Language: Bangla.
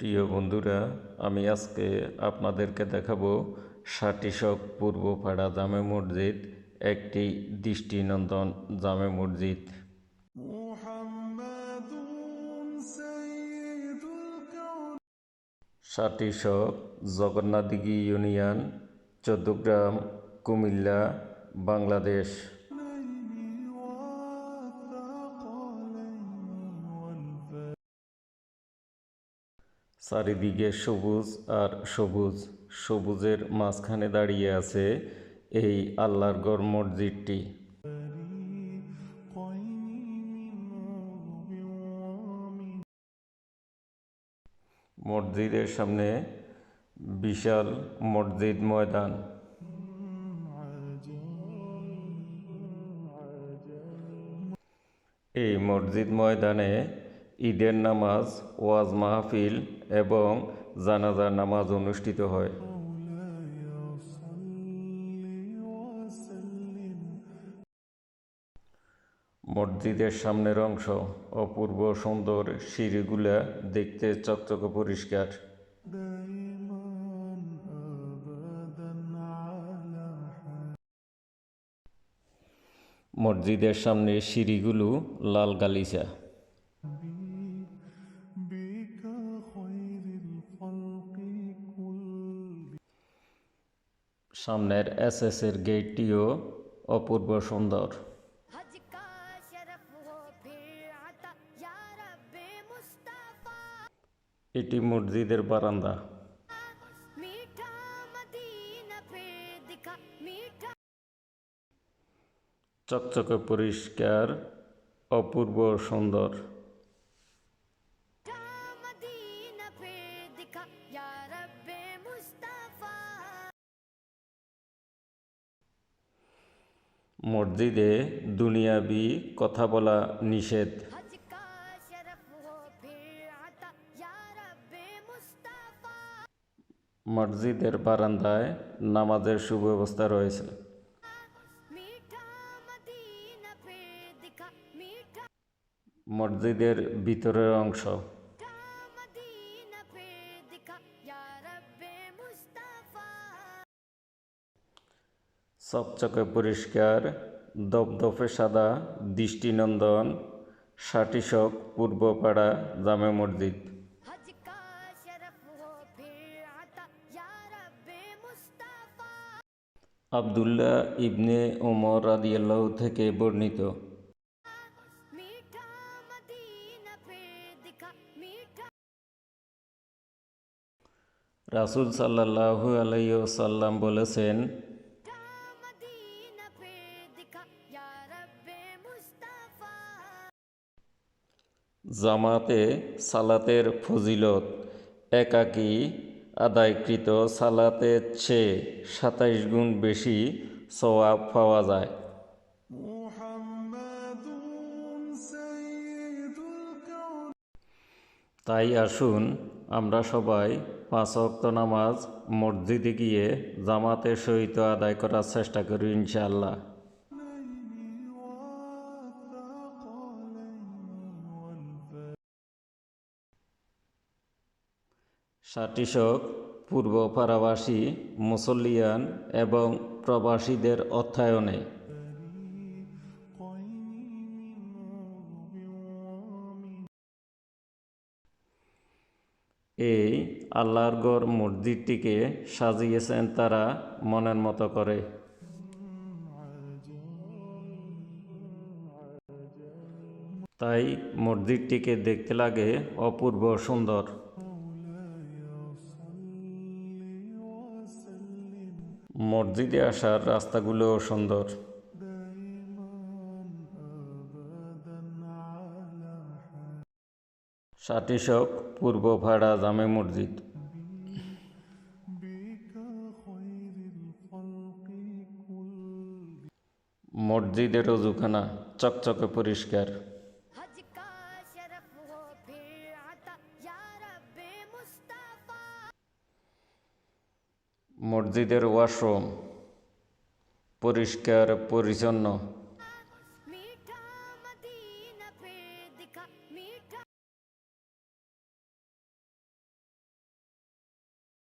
প্রিয় বন্ধুরা আমি আজকে আপনাদেরকে দেখাবো ষাটিশক পূর্বপাড়া জামে মসজিদ একটি দৃষ্টিনন্দন জামে মসজিদ। ষাটিশক জগন্নাথদিঘি ইউনিয়ন চোদ্দগ্রাম কুমিল্লা বাংলাদেশ। চারিদিকে সবুজ আর সবুজ, সবুজের মাঝখানে দাঁড়িয়ে আছে এই আল্লাহর গড় মসজিদটি। মসজিদের সামনে বিশাল মসজিদ ময়দান। এই মসজিদ ময়দানে ঈদের নামাজ, ওয়াজ মাহফিল এবং জানাজার নামাজ অনুষ্ঠিত হয়। মসজিদের সামনের অংশ অপূর্ব সুন্দর সিঁড়িগুলা দেখতে চকচকে পরিষ্কার। মসজিদের সামনে সিঁড়িগুলো লাল গালিচা। সামনের এসএসের গেটটিও অপূর্ব সুন্দর। এটি মসজিদের বারান্দা। চকচকে পরিষ্কার অপূর্ব সুন্দর। মসজিদে দুনিয়াবি কথা বলা নিষেধ। মসজিদের বারান্দায় নামাজের সুব্যবস্থা রয়েছে। মসজিদের ভিতরের অংশ চকচকে পরিষ্কার, দপদপে সাদা, দৃষ্টিনন্দন ষাটিশক পূর্বপাড়া, জামে মসজিদ। আবদুল্লাহ ইবনে ওমর রাদিয়াল্লাহ থেকে বর্ণিত। রাসুল সাল্লাহু আলাইসাল্লাম বলেছেন জামাতে সালাতের ফজিলত একাকী আদায়কৃত সালাতের চেয়ে সাতাইশ গুণ বেশি সবাব পাওয়া যায়। তাই আসুন আমরা সবাই পাঁচ অক্ত নামাজ মসজিদে গিয়ে জামাতের সহিত আদায় করার চেষ্টা করি ইনশাআল্লাহ। সাটিশক পূর্ব পাড়াবাসী মুসল্লিয়ান এবং প্রবাসীদের অর্থায়নে এই আল্লাহর মসজিদটিকে সাজিয়েছেন তারা মনের মতো করে। তাই মসজিদটিকে দেখতে লাগে অপূর্ব সুন্দর। মসজিদে আসার রাস্তাগুলো সুন্দর। সাটিশক পূর্ব ভাড়া জামে মসজিদ। মসজিদের রুজুখানা চকচকে পরিষ্কার। মসজিদের ওয়াশরুম পরিষ্কার পরিচ্ছন্ন।